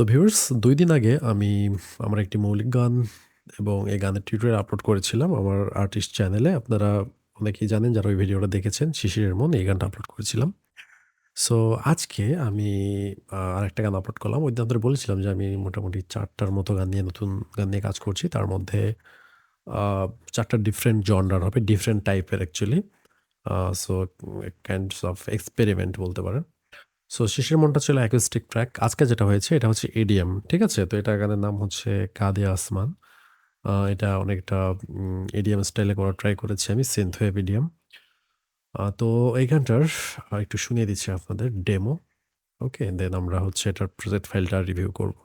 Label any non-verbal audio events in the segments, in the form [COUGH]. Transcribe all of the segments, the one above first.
তো ভিউয়ার্স দুই দিন আগে আমি আমার একটি মৌলিক গান এবং এই গানের টিউটোরিয়াল আপলোড করেছিলাম আমার আর্টিস্ট চ্যানেলে। আপনারা অনেকেই জানেন যারা ওই ভিডিওটা দেখেছেন 'শিশিরের মন' এই গানটা আপলোড করেছিলাম। সো আজকে আমি আ আরেকটা গান আপলোড করলাম। ওইদিন আপনাদের বলেছিলাম যে আমি মোটামুটি ৪ টার মতো গান নিয়ে নতুন গান নিয়ে কাজ করছি। তার মধ্যে আ ৪ টা ডিফারেন্ট জনরার হবে, ডিফারেন্ট টাইপের actually. So kinds of experiment বলতে পারেন। সো 'শিশির মনটা' ছিল অ্যাকুস্টিক ট্র্যাক। আজকে যেটা হয়েছে, এটা হচ্ছে এডিএম ঠিক আছে? তো এটা গানের নাম হচ্ছে কাদে আসমান'। এটা অনেকটা এডিএম স্টাইলে করা ট্রাই করেছি আমি সেন্থ ইডিএম। আ তো এই গানটার একটু শুনিয়ে দিচ্ছি আপনাদের ডেমো। ওকে? দেন আমরা হচ্ছে এটার প্রজেক্ট ফাইলটা রিভিউ করব।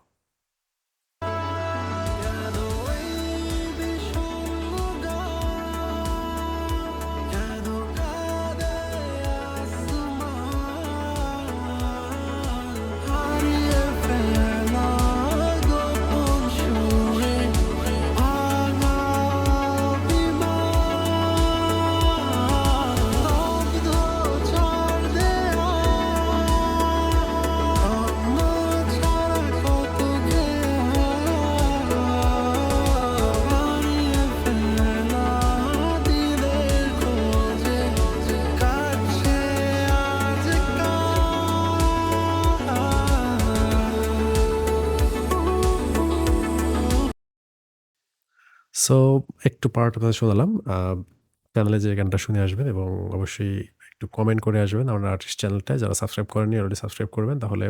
সো একটু পার্ট আপনাদের শোনালাম। চ্যানেলে যেয়ে গানটা শুনে আসবেন এবং অবশ্যই একটু কমেন্ট করে আসবেন আমার আর্টিস্ট চ্যানেলটায়। যারা সাবস্ক্রাইব করেননি অলরেডি সাবস্ক্রাইব করবেন। তাহলে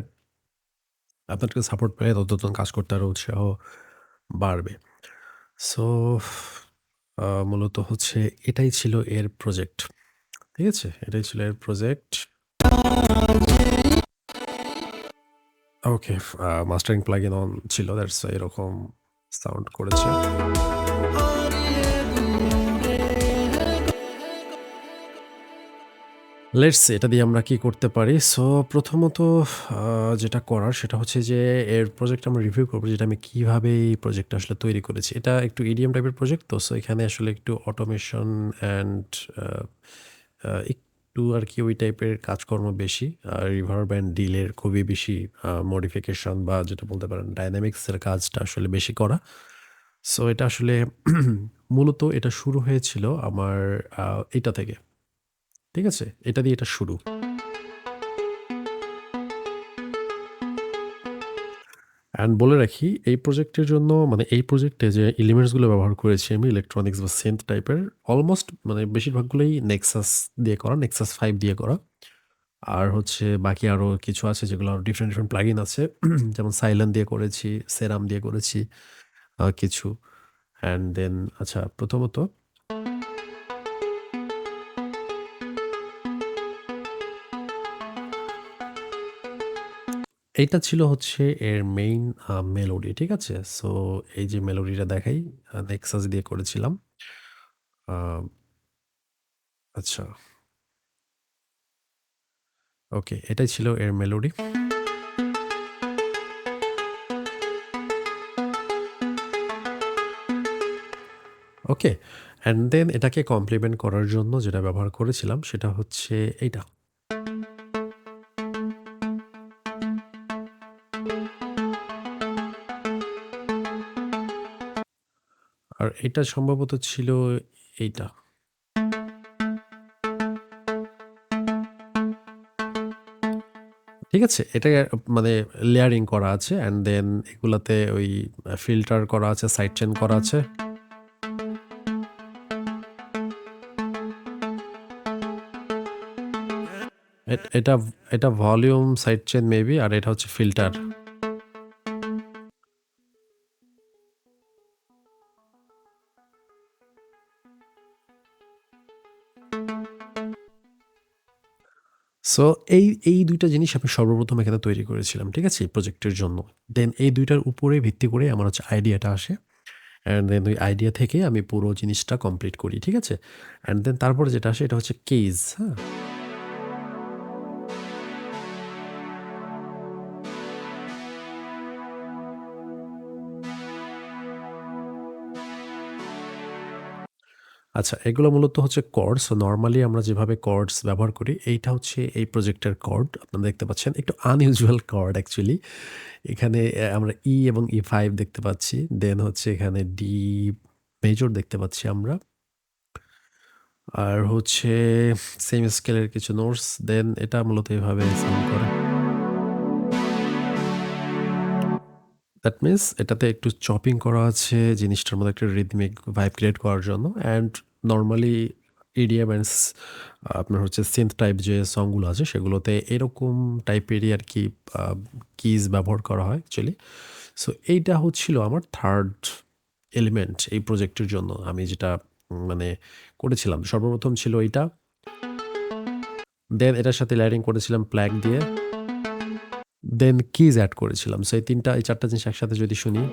আপনাদের সাপোর্ট তত নতুন কাজ করতে আরও উৎসাহ বাড়বে। সো মূলত হচ্ছে এটাই ছিল এর প্রজেক্ট। ঠিক আছে? এটাই ছিল এর project. Okay, mastering plugin on ছিল। দ্যাটস এরকম সাউন্ড করেছে। লেটস এটা দিয়ে আমরা কি করতে পারি? সো প্রথমত যেটা করার সেটা হচ্ছে যে, এর প্রজেক্ট আমরা রিভিউ করব, যেটা আমি কীভাবে এই প্রজেক্টটা আসলে তৈরি করেছি। এটা একটু ইডিএম টাইপের প্রজেক্ট তো। সো এখানে আসলে একটু অটোমেশন অ্যান্ড আ আর কি ওই টাইপের কাজকর্ম বেশি। রিভার ব্যান্ড ডিলের খুবই বেশি মডিফিকেশন বা যেটা বলতে পারেন ডাইনামিক্সের কাজটা আসলে বেশি করা। সো এটা আসলে [CLEARS THROAT] মূলত এটা শুরু হয়েছিল আমার এটা থেকে। ঠিক আছে? এটা দিয়ে এটা শুরু। অ্যান্ড বলে রাখি এই প্রজেক্টের জন্য মানে এই প্রজেক্টে যে এলিমেন্টসগুলো ব্যবহার করেছি আমি ইলেকট্রনিক্স বা সিন্থ টাইপের অলমোস্ট মানে বেশিরভাগগুলোই নেক্সাস দিয়ে করা, নেক্সাস ফাইভ দিয়ে করা। আর হচ্ছে বাকি আরও কিছু আছে যেগুলো ডিফারেন্ট, ডিফারেন্ট প্লাগইন আছে। যেমন সাইলেন দিয়ে করেছি, সেরাম দিয়ে করেছি কিছু। অ্যান্ড দেন আচ্ছা প্রথমত এইটা ছিল হচ্ছে এর মেইন মেলোডি। ঠিক আছে? সো এই যে মেলোডিটা দেখাই নেক্সাস দিয়ে করেছিলাম। আচ্ছা। ওকে, এটাই ছিল এর মেলোডি। ওকে, অ্যান্ড দেন এটাকে কমপ্লিমেন্ট করার জন্য যেটা ব্যবহার করেছিলাম সেটা হচ্ছে এইটা। এটা সম্ভবত ছিল এইটা। ঠিক আছে? এটাকে মানে লেয়ারিং করা আছে অ্যান্ড দেন এগুলাতে ওই ফিল্টার করা আছে, সাইড চেন করা আছে। এট এটা এটা ভলিউম, সাইড চেইন মেবি আর এটা হচ্ছে ফিল্টার। সো এই, এই দুইটা জিনিস আমি সর্বপ্রথম এখানে তৈরি করেছিলাম। ঠিক আছে? এই প্রজেক্টের জন্য। দেন এই ২ টার উপরে ভিত্তি করে আমার হচ্ছে আইডিয়াটা আসে। অ্যান্ড দেন ওই আইডিয়া থেকে আমি পুরো জিনিসটা কমপ্লিট করি। ঠিক আছে? অ্যান্ড দেন তারপরে যেটা আসে এটা হচ্ছে কেস, হ্যাঁ? আচ্ছা এগুলো মূলত হচ্ছে কর্ডস। নর্মালি আমরা যেভাবে কর্ডস ব্যবহার করি, এইটা হচ্ছে এই প্রজেক্টের কর্ড। আপনারা দেখতে পাচ্ছেন। একটু আনইউজুয়াল কর্ড অ্যাকচুয়ালি। এখানে আমরা ই এবং E5 দেখতে পাচ্ছি। দেন হচ্ছে এখানে ডি মেজর দেখতে পাচ্ছি আমরা। আর হচ্ছে সেম স্কেলের কিছু নোটস। দেন এটা মূলত এভাবে সাউন্ড করে। দ্যাট মিনস এটাতে একটু চপিং করা আছে, জিনিসটার মধ্যে একটা রিদমিক ভাইব ক্রিয়েট করার জন্য। অ্যান্ড নর্মালি ইডিএম অ্যান্ড আপনার হচ্ছে সিন্থ টাইপ যে সংগুলো আছে, সেগুলোতে এরকম টাইপেরই আর কি কিজ ব্যবহার করা হয় অ্যাকচুয়ালি। সো এইটা হচ্ছিল আমার থার্ড এলিমেন্ট এই প্রজেক্টের জন্য। আমি যেটা মানে করেছিলাম। সর্বপ্রথম ছিল এইটা। দেন এটার সাথে লেয়ারিং করেছিলাম প্লাগ দিয়ে। দেন কিজ অ্যাড করেছিলাম। সো এই ৩ টা এই চারটা জিনিস একসাথে যদি শুনি।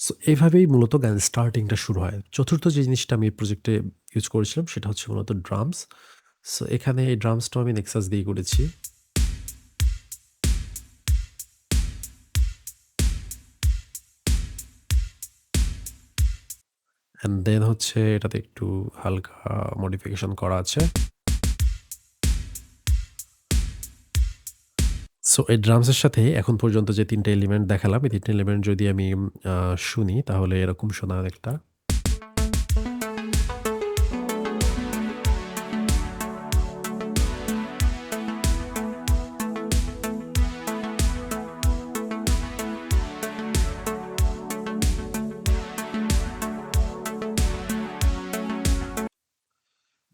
সো এভাবেই মূলত গানের স্টার্টিংটা শুরু হয়। চতুর্থ যে জিনিসটা আমি এই প্রজেক্টে ইউজ করেছিলাম, সেটা হচ্ছে মূলত ড্রামস। সো এখানে এই ড্রামসটাও আমি নেক্সাস দিয়ে করেছি। অ্যান্ড দেন হচ্ছে এটাতে একটু হালকা মডিফিকেশন করা আছে। সো এই ড্রামসের সাথে এখন পর্যন্ত যে ৩ টা এলিমেন্ট দেখালাম, এই ৩ টা এলিমেন্ট যদি আমি শুনি তাহলে এরকম শোনার অনেকটা।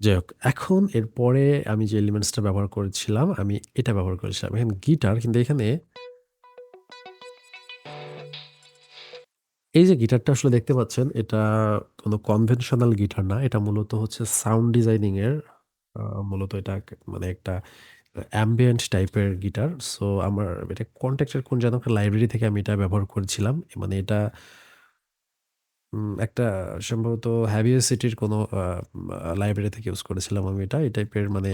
যাই হোক, এখন এরপরে আমি যে এলিমেন্টসটা ব্যবহার করেছিলাম, আমি এটা ব্যবহার করেছিলাম। এখানে গিটার কিন্তু এখানে এই যে গিটারটা আসলে দেখতে পাচ্ছেন এটা কোনো কনভেনশনাল গিটার না। এটা মূলত হচ্ছে সাউন্ড ডিজাইনিংয়ের মূলত এটা মানে একটা অ্যাম্বিয়েন্ট টাইপের গিটার। সো আমার এটা কনট্যাক্ট এর কোন যেন লাইব্রেরি থেকে আমি এটা ব্যবহার করেছিলাম। মানে এটা একটা সম্ভবত Havia-City-র কোনো আ আ লাইব্রেরি থেকে ইউজ করেছিলাম আমি এটা। এই টাইপের মানে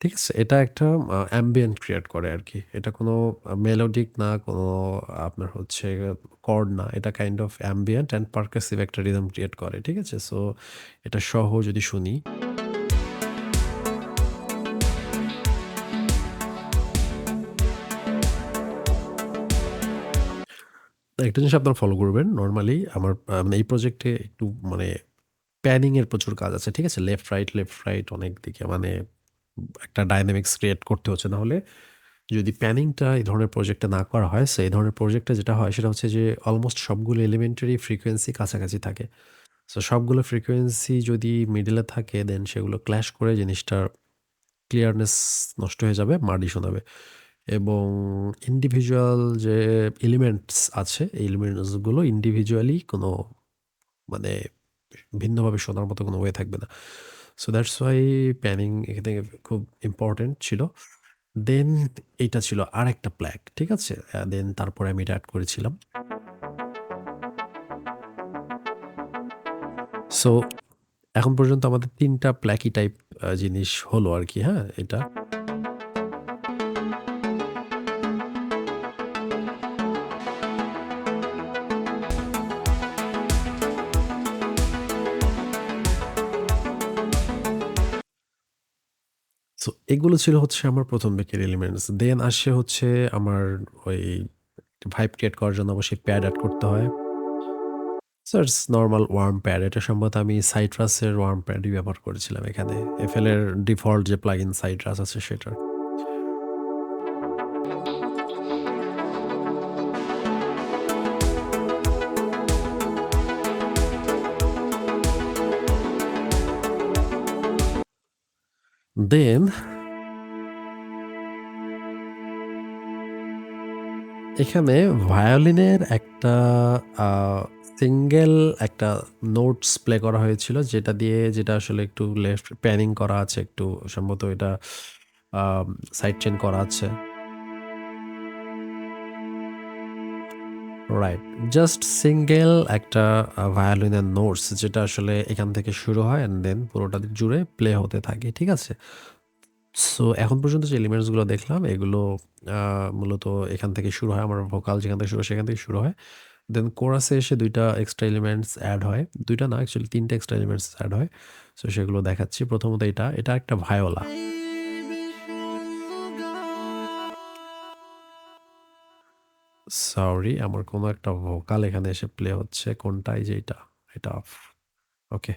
ঠিক আছে? এটা একটা অ্যাম্বিয়েন্ট ক্রিয়েট করে আরকি। এটা কোনো মেলোডিক না, কোনো আপনার হচ্ছে কর্ড না। এটা kind of ambient and percussive একটা রিদম ক্রিয়েট করে। ঠিক আছে? সো এটা সহ যদি শুনি একটা জিনিস আপনারা ফলো করবেন। নর্মালি আমার মানে এই প্রজেক্টে একটু মানে প্যানিংয়ের প্রচুর কাজ আছে। ঠিক আছে? লেফট রাইট, লেফট রাইট অনেক দিকে মানে একটা ডায়নামিক্স ক্রিয়েট করতে হচ্ছে। নাহলে যদি প্যানিংটা এই ধরনের প্রজেক্টে না করা হয়, সো এই ধরনের প্রজেক্টে যেটা হয় সেটা হচ্ছে যে অলমোস্ট সবগুলো এলিমেন্টেরই ফ্রিকোয়েন্সি কাছাকাছি থাকে। সো সবগুলো ফ্রিকোয়েন্সি যদি মিডল থাকে দেন সেগুলো ক্ল্যাশ করে জিনিসটার ক্লিয়ারনেস নষ্ট হয়ে যাবে, মার্ডি শোনাবে। এবং ইন্ডিভিজুয়াল যে এলিমেন্টস আছে, এই এলিমেন্টসগুলো ইন্ডিভিজুয়ালি কোনো মানে ভিন্নভাবে শোনার মতো কোনো ওয়ে থাকবে না। সো দ্যাটস ওয়াই প্যানিং এখানে খুব ইম্পোর্টেন্ট ছিল। দেন এটা ছিল আর একটা প্ল্যাক ঠিক আছে? দেন তারপরে আমি এটা করেছিলাম। সো এখন পর্যন্ত আমাদের ৩ টা প্ল্যাকি টাইপ জিনিস হলো আর কি হ্যাঁ? এটা। সো এগুলো ছিল হচ্ছে আমার প্রথম দিকের এলিমেন্টস। দেন আসে হচ্ছে আমার ওই ভাইব ক্রিয়েট করার জন্য অবশ্যই প্যাড অ্যাড করতে হয়। So it's normal warm pad. এটা সম্ভবত আমি সাইট্রাসের ওয়ার্ম প্যাডই ব্যবহার করেছিলাম এখানে। এফএলের ডিফল্ট যে প্লাগ ইন সাইট্রাস আছে সেটার। দেন এখানে ভায়োলিনের একটা সিঙ্গেল একটা নোটস প্লে করা হয়েছিল, যেটা দিয়ে, যেটা আসলে একটু লেফট প্যানিং করা আছে, একটু সম্ভবত এটা সাইড চেন করা আছে। রাইট জাস্ট সিঙ্গেল একটা ভায়োলিনের নোটস যেটা আসলে এখান থেকে শুরু হয় অ্যান্ড দেন পুরোটা জুড়ে প্লে হতে থাকে, ঠিক আছে? সো এখন পর্যন্ত যে এলিমেন্টসগুলো দেখলাম, এগুলো মূলত এখান থেকে শুরু হয়, আমার ভোকাল যেখান থেকে শুরু হয়, সেখান থেকে শুরু হয়। দেন কোরাসে এসে দুইটা এক্সট্রা এলিমেন্টস অ্যাড হয়। দুইটা না অ্যাকচুয়ালি তিনটা এক্সট্রা এলিমেন্টস অ্যাড হয়। সো সেগুলো দেখাচ্ছি। প্রথমত এটা এটা একটা ভায়োলা সরি আমার কোনো একটা ভোকাল এখানে এসে প্লে হচ্ছে। কোনটাই যে এটা? এটা অফ ওকে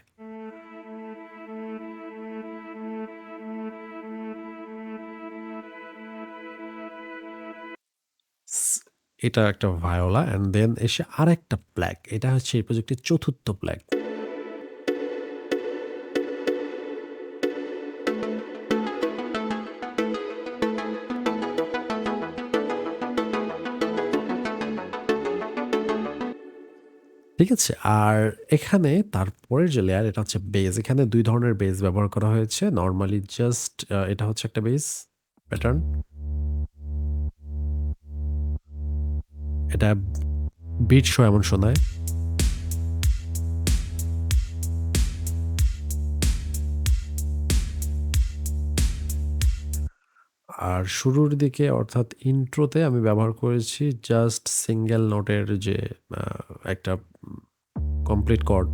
এটা একটা ভায়োলা অ্যান্ড দেন এসে আরেকটা প্ল্যাক এটা হচ্ছে এই প্রজেক্টের চতুর্থ প্ল্যাগ ঠিক আছে? আর এখানে তারপরের যে লেয়ার এটা হচ্ছে বেজ এখানে দুই ধরনের বেজ ব্যবহার করা হয়েছে। নর্মালি জাস্ট এটা হচ্ছে একটা বেজ প্যাটার্ন এটা বিট শো এমন শোনায়। আর শুরুর দিকে, অর্থাৎ ইন্ট্রোতে আমি ব্যবহার করেছি জাস্ট সিঙ্গেল নোটের যে একটা কমপ্লিট কর্ড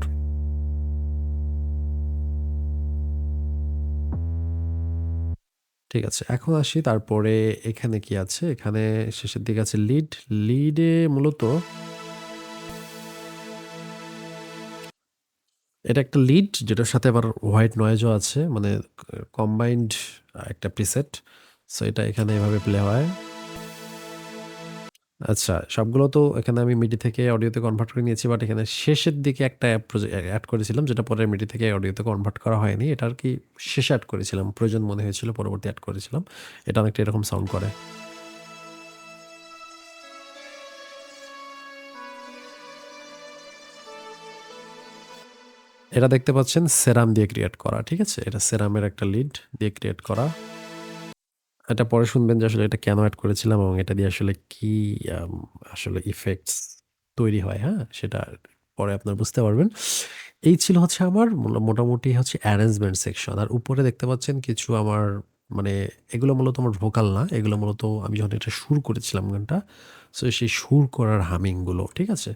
ঠিক আছে, এখন আসি তারপরে এখানে কি আছে? এখানে শেষের দিকে আছে লিড লিডে মূলত এটা একটা লিড যেটার সাথে আবার হোয়াইট নয়েজও আছে মানে কম্বাইন্ড একটা প্রিসেট সো এটা এখানে এভাবে প্লে হয়। আচ্ছা সবগুলো তো এখানে আমি মিডি থেকে অডিওতে কনভার্ট করে নিয়েছি বাট এখানে শেষের দিকে একটা অ্যাপ অ্যাড করেছিলাম, যেটা পরে মিডি থেকে অডিওতে কনভার্ট করা হয়নি। এটা আর কি শেষে অ্যাড করেছিলাম, প্রয়োজন মনে হয়েছিল, পরবর্তী অ্যাড করেছিলাম। এটা অনেকটা এরকম সাউন্ড করে। এটা দেখতে পাচ্ছেন, সেরাম দিয়ে ক্রিয়েট করা, ঠিক আছে? এটা সেরামের একটা লিড দিয়ে ক্রিয়েট করা। এটা পরে শুনবেন যে আসলে এটা কেন অ্যাড করেছিলাম এবং এটা দিয়ে আসলে কি আসলে ইফেক্টস তৈরি হয় হ্যাঁ? সেটা পরে আপনার বুঝতে পারবেন। এই ছিল হচ্ছে আমার মোটামুটি হচ্ছে অ্যারেঞ্জমেন্ট সেকশন আর উপরে দেখতে পাচ্ছেন কিছু আমার মানে এগুলো মূলত আমার ভোকাল না, এগুলো মূলত আমি যখন এটা সুর করেছিলাম গানটা সো সেই সুর করার হামিংগুলো, ঠিক আছে?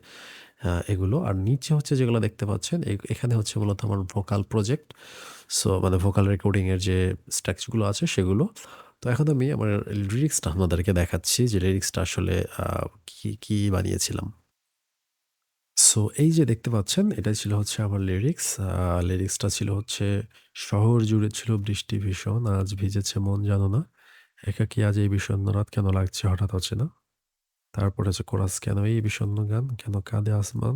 এগুলো। আর নিচে হচ্ছে যেগুলো দেখতে পাচ্ছেন এখানে হচ্ছে মূলত আমার ভোকাল প্রজেক্ট সো মানে ভোকাল রেকর্ডিংয়ের যে স্ট্যাকগুলো আছে সেগুলো। তো এখন আমি আমার লিরিক্সটা আপনাদেরকে দেখাচ্ছি, যে লিরিক্সটা আসলে কি কি বানিয়েছিলাম। সো এই যে দেখতে পাচ্ছেন এটা ছিল হচ্ছে আমার লিরিক্স লিরিক্সটা ছিল হচ্ছে, শহর জুড়ে ছিল বৃষ্টি ভীষণ, আজ ভিজেছে মন জানো না একা কি আজ এই বিষণ্ণ রাত কেন লাগছে হঠাৎ হচ্ছে না তারপরে হচ্ছে কোরাস, কেন এই বিষণ্ণ গান, কেন কাঁদে আসমান?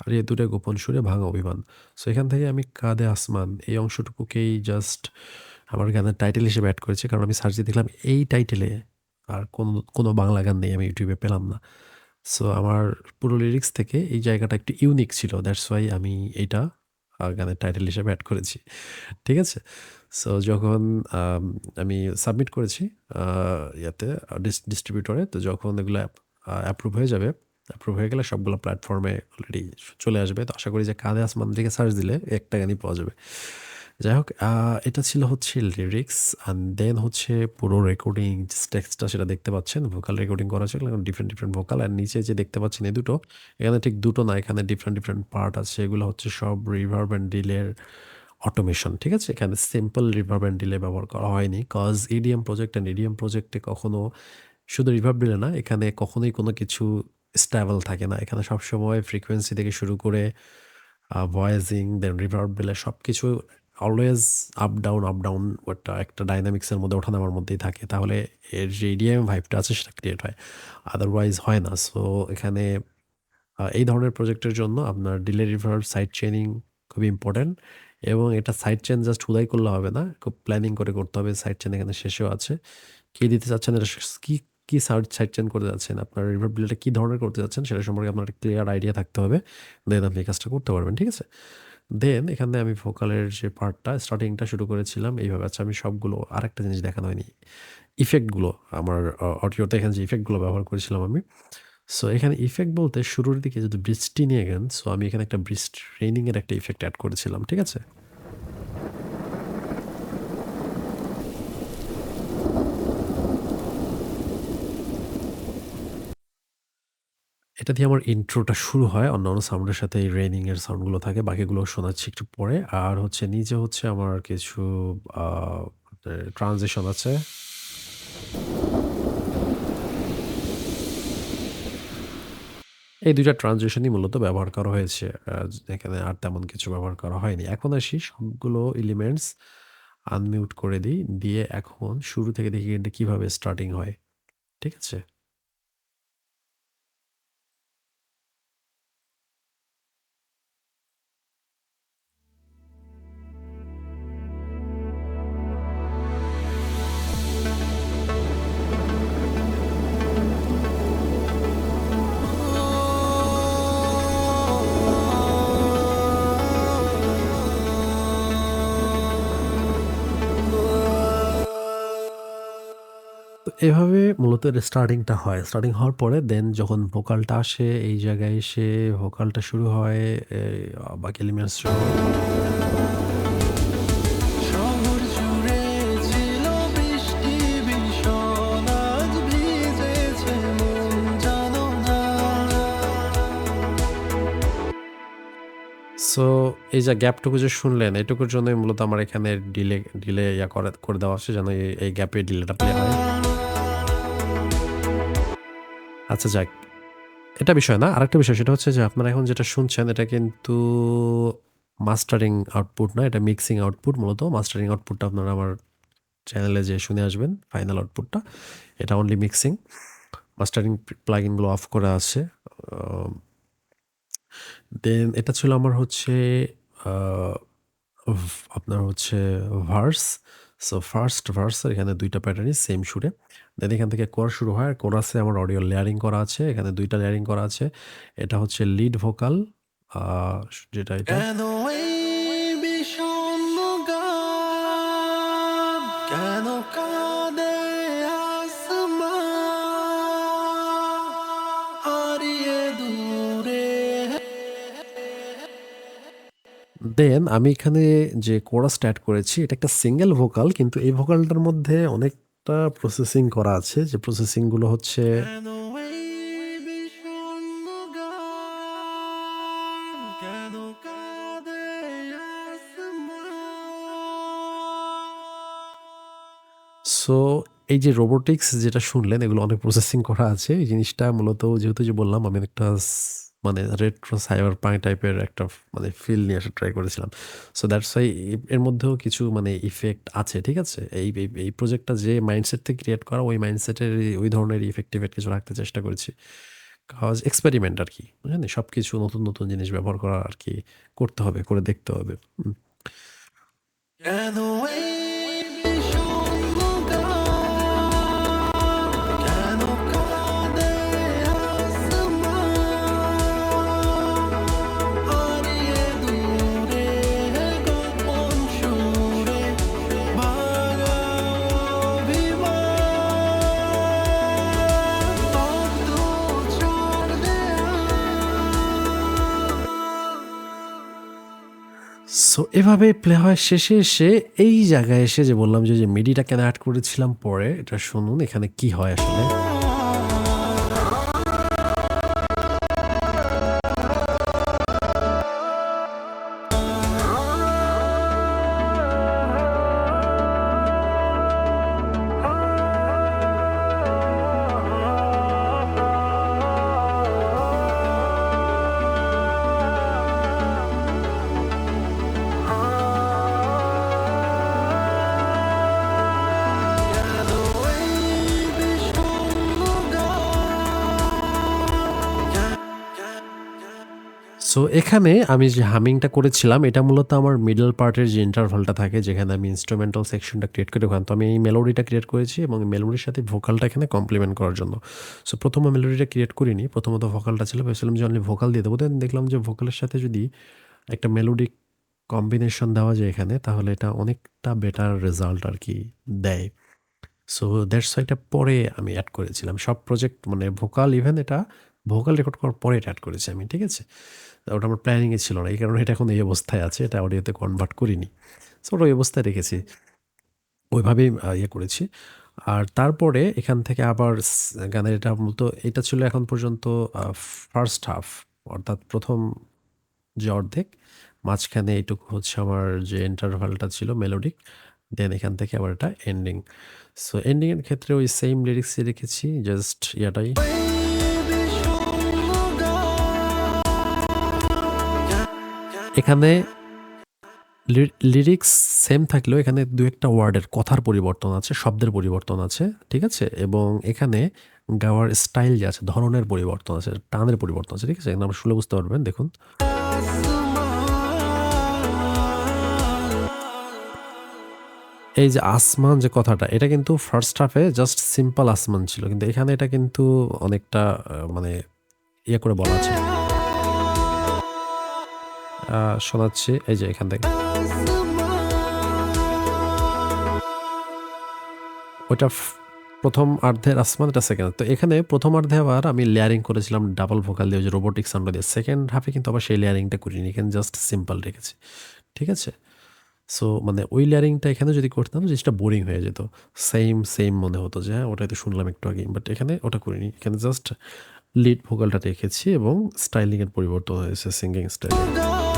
আর এ দুটো গোপন সুরে ভাঙা অভিমান। সো এখান থেকে আমি কাঁদে আসমান, এই অংশটুকুকেই জাস্ট আমার গানের টাইটেল হিসেবে অ্যাড করেছে, কারণ আমি সার্চ দিয়ে দেখলাম এই টাইটেলে আর কোনো কোনো বাংলা গান নেই, আমি ইউটিউবে পেলাম না। সো আমার পুরো লিরিক্স থেকে এই জায়গাটা একটু ইউনিক ছিল দ্যাটস ওয়াই আমি এইটা গানের টাইটেল হিসেবে অ্যাড করেছি। ঠিক আছে? সো যখন, আমি সাবমিট করেছি ইয়াতে ডিস্ট্রিবিউটরে তো যখন এগুলো অ্যাপ্রুভ হয়ে যাবে অ্যাপ্রুভ হয়ে গেলে সবগুলো প্ল্যাটফর্মে অলরেডি চলে আসবে। তো আশা করি যে কাঁধে আসমান থেকে সার্চ দিলে একটা গানই পাওয়া যাবে। যাই হোক এটা ছিল হচ্ছে লিরিক্স অ্যান্ড দেন হচ্ছে পুরো রেকর্ডিং টেক্সটটা সেটা দেখতে পাচ্ছেন। ভোকাল রেকর্ডিং করা ছিল ডিফারেন্ট ডিফারেন্ট ভোকাল আর নিচে যে দেখতে পাচ্ছেন এই দুটো, এখানে ঠিক দুটো না, এখানে ডিফারেন্ট ডিফারেন্ট পার্ট আছে। এগুলো হচ্ছে সব রিভার্ব অ্যান্ড ডিলের অটোমেশন ঠিক আছে? এখানে সিম্পল রিভার্ব অ্যান্ড ডিলে ব্যবহার করা হয়নি। Cause EDM project and EDM প্রজেক্টে কখনো শুধু রিভার্ব ডিলে না, এখানে কখনোই কোনো কিছু স্ট্যাবল থাকে না। এখানে সবসময় ফ্রিকোয়েন্সি থেকে শুরু করে ভয়েসিং দেন রিভার্ব ডিলে সব কিছু always up down up down ওটা একটা ডাইনামিক্সের মধ্যে ওঠানামার মধ্যেই থাকে। তাহলে এর যে ইডিএম ভাইবটা আছে সেটা ক্রিয়েট হয়। আদারওয়াইজ হয় না। সো এখানে এই ধরনের প্রজেক্টের জন্য আপনার ডিলে রিভার্ব সাইড চেনিং খুবই ইম্পর্ট্যান্ট এবং এটা সাইড চেন জাস্ট হুদাই করলে হবে না। খুব প্ল্যানিং করে করতে হবে। সাইড চেন এখানে শেষেও আছে। কী দিতে চাচ্ছেন? এটা কী কী সাইড সাইড চেন করতে যাচ্ছেন আপনার রিভার ডিলেটা কী ধরনের করতে যাচ্ছেন সেটা সম্পর্কে আপনার ক্লিয়ার আইডিয়া থাকতে হবে। দেন আপনি কাজটা করতে পারবেন। ঠিক আছে? দেন এখানে আমি ভোকালের যে পার্টটা স্টার্টিংটা শুরু করেছিলাম। এইভাবে আচ্ছা আমি সবগুলো আরেকটা জিনিস দেখানো হয়নি। ইফেক্টগুলো আমার অডিওতে এখানে যে ইফেক্টগুলো ব্যবহার করেছিলাম আমি। সো এখানে ইফেক্ট বলতে শুরুর দিকে যদি বৃষ্টি নিয়ে গেন সো আমি এখানে একটা বৃষ্টি রেইনিংয়ের একটা ইফেক্ট অ্যাড করেছিলাম, ঠিক আছে? এটা দিয়ে আমার ইন্ট্রোটা শুরু হয়, অন্যান্য সাউন্ডের সাথে এই রেইনিং এর সাউন্ডগুলো থাকে, বাকিগুলো শোনাচ্ছি একটু পরে। আর হচ্ছে নিচে হচ্ছে আমার কিছু ট্রানজিশন আছে। এই দুইটা ট্রানজিশনই মূলত ব্যবহার করা হয়েছে। এখানে আর তেমন কিছু ব্যবহার করা হয়নি। এখন আসি সবগুলো এলিমেন্টস আনমিউট করে দিই, দিয়ে এখন শুরু থেকে দেখি এটা কীভাবে স্টার্টিং হয়। ঠিক আছে? এভাবে মূলত স্টার্টিংটা হয়। স্টার্টিং হওয়ার পরে দেন যখন ভোকালটা আসে এই জায়গায় এসে ভোকালটা শুরু হয় এই, আহ, বাকি এলিমেন্টস শুরু শহর জুড়ে ছিল বৃষ্টি ভীষণ আজ ভিজেছে মন জানো না। সো এই যে গ্যাপটুকু যে শুনলেন এটুকুর জন্যই মূলত আমার এখানে ডিলে ডিলে ইয়া করে করে দেওয়া আছে যেন এই- এই গ্যাপে ডিলেটা প্লে হয়। আচ্ছা যাক। এটা বিষয় না, আরেকটা বিষয় সেটা হচ্ছে যে আপনারা এখন যেটা শুনছেন, এটা কিন্তু মাস্টারিং আউটপুট না, এটা মিক্সিং আউটপুট মূলত মাস্টারিং আউটপুটটা আপনারা আমার চ্যানেলে যে শুনে আসবেন ফাইনাল আউটপুটটা এটা অনলি মিক্সিং মাস্টারিং প্লাগিনগুলো অফ করা আছে। দেন এটা ছিল আমার হচ্ছে আপনার হচ্ছে ভার্স সো ফার্স্ট ভার্স এখানে দুইটা প্যাটার্নই সেম সুরে। দেন এখান থেকে কোর শুরু হয় আর কোরাসে আমার অডিও লেয়ারিং করা আছে, এখানে দুইটা লেয়ারিং করা আছে। এটা হচ্ছে লিড ভোকাল যেটা এটা। দেন আমি এখানে যে কোরাস অ্যাড করেছি এটা একটা সিঙ্গেল ভোকাল কিন্তু এই ভোকালটার মধ্যে অনেকটা প্রসেসিং করা আছে। যে প্রসেসিংগুলো হচ্ছে সো এই যে রোবোটিক্স যেটা শুনলেন এগুলো অনেক প্রসেসিং করা আছে। এই জিনিসটা মূলত যেহেতু যে বললাম আমি একটা মানে রেট্রো সাইবার পাই টাইপের একটা মানে ফিল নিয়ে আসা ট্রাই করেছিলাম। সো দ্যাটস ওয়াই এর মধ্যেও কিছু মানে ইফেক্ট আছে, ঠিক আছে? এই, এই- প্রজেক্টটা যে মাইন্ডসেট থেকে ক্রিয়েট করা, ওই মাইন্ডসেটের ওই ধরনের ইফেক্ট ইফেক্ট কিছু রাখতে চেষ্টা করেছি। কাজ এক্সপেরিমেন্ট আর কি, বুঝলেন? সব কিছু নতুন নতুন জিনিস ব্যবহার করা আর কি করতে হবে, করে দেখতে হবে। হুম। কেন এই সো এভাবে প্লে হয় শেষে এসে এই জায়গায় এসে যে বললাম যে মিডিটা কেন অ্যাড করেছিলাম পরে, এটা শুনুন এখানে কি হয় আসলে। এখানে আমি যে হামিংটা করেছিলাম, এটা মূলত আমার মিডল পার্টের যে ইন্টারভালটা থাকে, যেখানে আমি ইনস্ট্রুমেন্টাল সেকশনটা ক্রিয়েট করে ওখানে তো আমি এই মেলোডিটা ক্রিয়েট করেছি এবং মেলোডির সাথে ভোকালটা এখানে কমপ্লিমেন্ট করার জন্য। সো প্রথমে মেলোডিটা ক্রিয়েট করিনি, প্রথমত ভোকালটা ছিল, ভেবেছিলাম যে অনলি ভোকাল দিয়ে দেবো। দেন দেখলাম যে ভোকালের সাথে যদি একটা মেলোডি কম্বিনেশন দেওয়া যায় এখানে, তাহলে এটা অনেকটা বেটার রেজাল্ট আর কি দেয় সো দ্যাটস এটা পরে আমি অ্যাড করেছিলাম। সব প্রজেক্ট মানে ভোকাল ইভেন এটা ভোকাল রেকর্ড করার পরে এটা অ্যাড করেছি আমি, ঠিক আছে? ওটা আমার প্ল্যানিংয়ে ছিল না, এই কারণে এটা এখন এই অবস্থায় আছে, এটা অডিওতে কনভার্ট করিনি। সো ওটা ওই অবস্থায় রেখেছি। ওইভাবেই ইয়ে করেছি। আর তারপরে এখান থেকে আবার গানের এটা মূলত এটা ছিল এখন পর্যন্ত ফার্স্ট হাফ অর্থাৎ প্রথম যে অর্ধেক, মাঝখানে এইটুকু হচ্ছে আমার যে ইন্টারভালটা ছিল মেলোডিক দেন এখান থেকে আবার এটা এন্ডিং সো এন্ডিংয়ের ক্ষেত্রে ওই সেম লিরিক্সই রেখেছি জাস্ট ইয়াটাই। এখানে লিরিক্স সেম থাকলেও এখানে দু একটা ওয়ার্ডের কথার পরিবর্তন আছে, শব্দের পরিবর্তন আছে, ঠিক আছে? এবং এখানে গাওয়ার স্টাইল যে আছে, ধরনের পরিবর্তন আছে, টানের পরিবর্তন আছে, ঠিক আছে? এখানে আমরা শুনে বুঝতে পারবেন, দেখুন। এই যে আসমান যে কথাটা, এটা কিন্তু ফার্স্ট হাফে জাস্ট সিম্পল আসমান ছিল, কিন্তু এখানে এটা কিন্তু অনেকটা মানে ইয়ে করে বলা আছে। শোনাচ্ছি। এই যে এখান থেকে। ওইটা ফ- প্রথম অর্ধের আসমান এটা সেকেন্ড তো এখানে প্রথম অর্ধে আবার আমি লেয়ারিং করেছিলাম ডাবল ভোকাল দিয়ে যে রোবোটিক সাউন্ড দিয়ে। সেকেন্ড হাফে কিন্তু আবার সেই লেয়ারিংটা করিনি, এখানে জাস্ট সিম্পল রেখেছি। ঠিক আছে? সো মানে ওই লেয়ারিংটা এখানে যদি করতাম, জিনিসটা বোরিং হয়ে যেত। সেম সেম মনে হতো যে হ্যাঁ ওটাই তো শুনলাম একটু আগে বাট এখানে ওটা করিনি। এখানে জাস্ট লিড ভোকালটা রেখেছি এবং স্টাইলিংয়ের পরিবর্তন হয়েছে সিঙ্গিং স্টাইলিং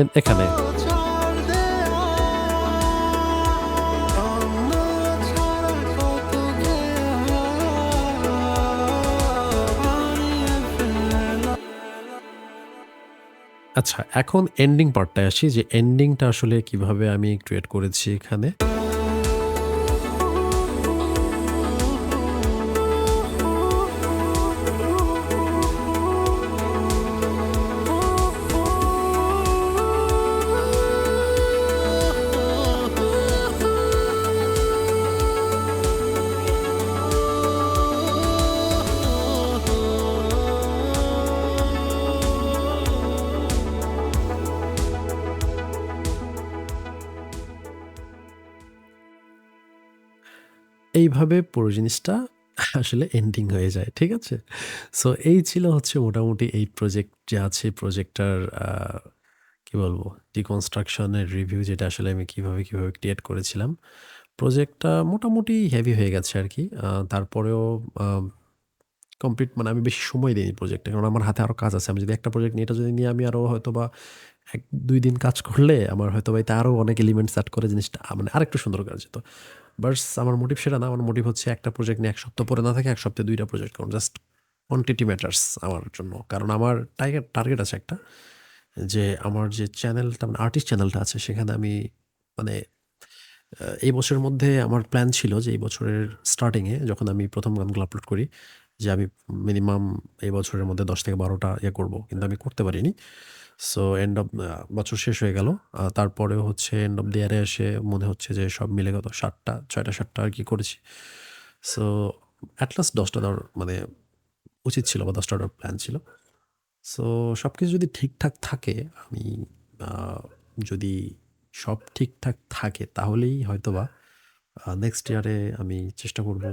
দেন এখানে। আচ্ছা এখন এন্ডিং পার্টটায় আসি যে এন্ডিংটা আসলে কীভাবে আমি ক্রিয়েট করেছি এখানে। এইভাবে পুরো জিনিসটা আসলে এন্ডিং হয়ে যায়, ঠিক আছে? সো এই ছিল হচ্ছে মোটামুটি এই প্রজেক্ট যে আছে প্রজেক্টটার কি বলব ডিকনস্ট্রাকশনের রিভিউ যেটা আসলে আমি কীভাবে কীভাবে ক্রিয়েট করেছিলাম। প্রজেক্টটা মোটামুটি হেভি হয়ে গেছে আর কি। তারপরেও কমপ্লিট মানে আমি বেশি সময় দিইনি প্রজেক্টে কারণ আমার হাতে আরও কাজ আছে। আমি যদি একটা প্রজেক্ট নিয়ে, এটা যদি নিয়ে আমি আরও হয়তো বা এক, দুই দিন কাজ করলে আমার হয়তো বা এতে আরও অনেক এলিমেন্টস অ্যাড করে জিনিসটা মানে আরেকটু সুন্দর কাজ যেত বাস আমার মোটিভ সেটা না, আমার মোটিভ হচ্ছে একটা প্রজেক্ট নিয়ে এক সপ্তাহ পরে না থাকে, এক সপ্তাহে দুইটা প্রজেক্ট কারণ জাস্ট কোয়ান্টিটি ম্যাটার্স আমার জন্য। কারণ আমার টার্গেট টার্গেট আছে একটা, যে আমার যে চ্যানেলটা মানে আর্টিস্ট চ্যানেলটা আছে, সেখানে আমি মানে এই বছরের মধ্যে আমার প্ল্যান ছিল যে এই বছরের স্টার্টিংয়ে যখন আমি প্রথম গানগুলো আপলোড করি যে আমি মিনিমাম এই বছরের মধ্যে দশ থেকে বারোটা ইয়ে করব, কিন্তু আমি করতে পারিনি। সো এন্ড অফ বছর শেষ হয়ে গেল। তারপরে হচ্ছে এন্ড অফ ইয়ারে এসে মনে হচ্ছে যে সব মিলে গত সাতটা, ছয়টা, সাতটা আর কি করেছি। সো অ্যাটলাস্ট দশটা দেওয়ার মানে উচিত ছিল বা দশটা দেওয়ার প্ল্যান ছিল। সো সব কিছু যদি ঠিকঠাক থাকে, আমি যদি সব ঠিকঠাক থাকে, তাহলেই হয়তো বা নেক্সট ইয়ারে আমি চেষ্টা করব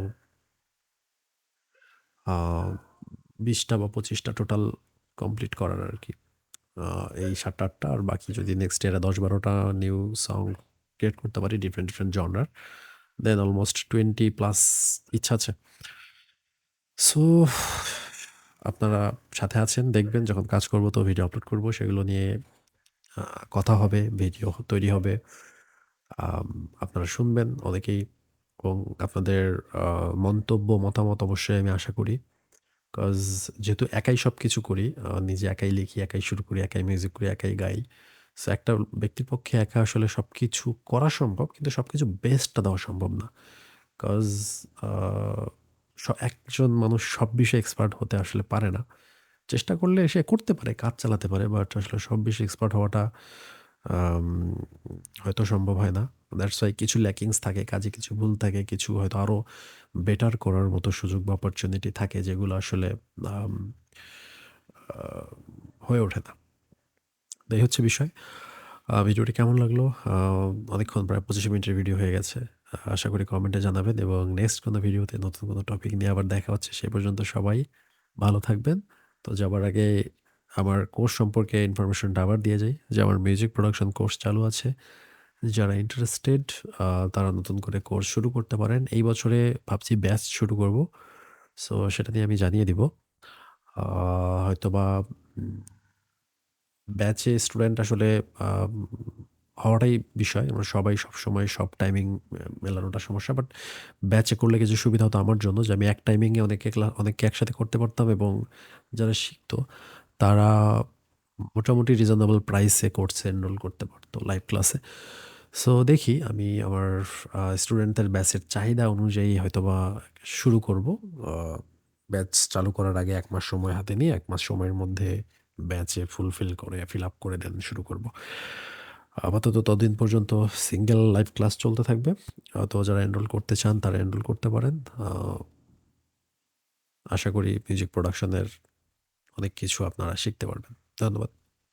বিশটা বা পঁচিশটা টোটাল কমপ্লিট করার আর কি। এই সাতটা আটটা আর বাকি যদি নেক্সট ইয়ারে দশ বারোটা নিউ সং ক্রিয়েট করতে পারি ডিফারেন্ট ডিফারেন্ট জনরার দেন অলমোস্ট টোয়েন্টি প্লাস ইচ্ছা আছে। সো আপনারা সাথে আছেন, দেখবেন যখন কাজ করব তো ভিডিও আপলোড করব, সেগুলো নিয়ে কথা হবে ভিডিও তৈরি হবে। আপনারা শুনবেন, অনেকেই এবং আপনাদের মন্তব্য মতামত অবশ্যই আমি আশা করি কজ যেহেতু একাই সব কিছু করি নিজে একাই লিখি একাই শুরু করি একাই মিউজিক করি একাই গাই সো একটা ব্যক্তির পক্ষে একা আসলে সব কিছু করা সম্ভব কিন্তু সব কিছু বেস্টটা দেওয়া সম্ভব না কজ একজন মানুষ সব বিষয়ে এক্সপার্ট হতে আসলে পারে না চেষ্টা করলে সে করতে পারে, কাজ চালাতে পারে। বাট আসলে সব বিষয়ে এক্সপার্ট হওয়াটা হয়তো সম্ভব হয় না। দ্যাটস ওয়াই কিছু ল্যাকিংস থাকে, কাজে কিছু ভুল থাকে, কিছু হয়তো আরও বেটার করার মতো সুযোগ বা অপরচুনিটি থাকে যেগুলো আসলে হয়ে ওঠে না। এই হচ্ছে বিষয়। ভিডিওটি কেমন লাগল? অনেকক্ষণ প্রায় ২৫ মিনিটের ভিডিও হয়ে গেছে। আশা করি কমেন্টে জানাবেন এবং নেক্সট কোনো ভিডিওতে নতুন কোনো টপিক নিয়ে আবার দেখা হচ্ছে। সে পর্যন্ত সবাই ভালো থাকবেন। তো যাবার আগে আমার কোর্স সম্পর্কে ইনফরমেশনটা আবার দিয়ে যাই যে আমার মিউজিক প্রোডাকশন কোর্স চালু আছে। যারা ইন্টারেস্টেড তারা নতুন করে কোর্স শুরু করতে পারেন। এই বছরে ভাবছি ব্যাচ শুরু করব। সো সেটা নিয়ে আমি জানিয়ে দিব। হয়তো বা ব্যাচে স্টুডেন্ট আসলে হওয়াটাই বিষয়। আমরা সবাই সব সময় সব টাইমিং মেলানোটা সমস্যা। বাট ব্যাচে করলে কিছু সুবিধা হতো আমার জন্য যে আমি এক টাইমিংয়ে অনেকে ক্লা, অনেককে একসাথে করতে পারতাম এবং যারা শিখতো, তারা মোটামুটি রিজনেবল প্রাইসে কোর্সে এনরোল করতে পারতো লাইভ ক্লাসে। সো দেখি আমি আমার স্টুডেন্টদের ব্যাচের চাহিদা অনুযায়ী হয়তোবা শুরু করব। ব্যাচ চালু করার আগে এক মাস সময় হাতে নিয়ে এক মাস সময়ের মধ্যে ব্যাচে ফুলফিল করে ফিল আপ করে দেন, শুরু করব। আপাতত ততদিন পর্যন্ত সিঙ্গেল লাইভ ক্লাস চলতে থাকবে। তো যারা এনরোল করতে চান তারা এনরোল করতে পারেন। আশা করি মিউজিক প্রোডাকশনের অনেক কিছু আপনারা শিখতে পারবেন। ধন্যবাদ।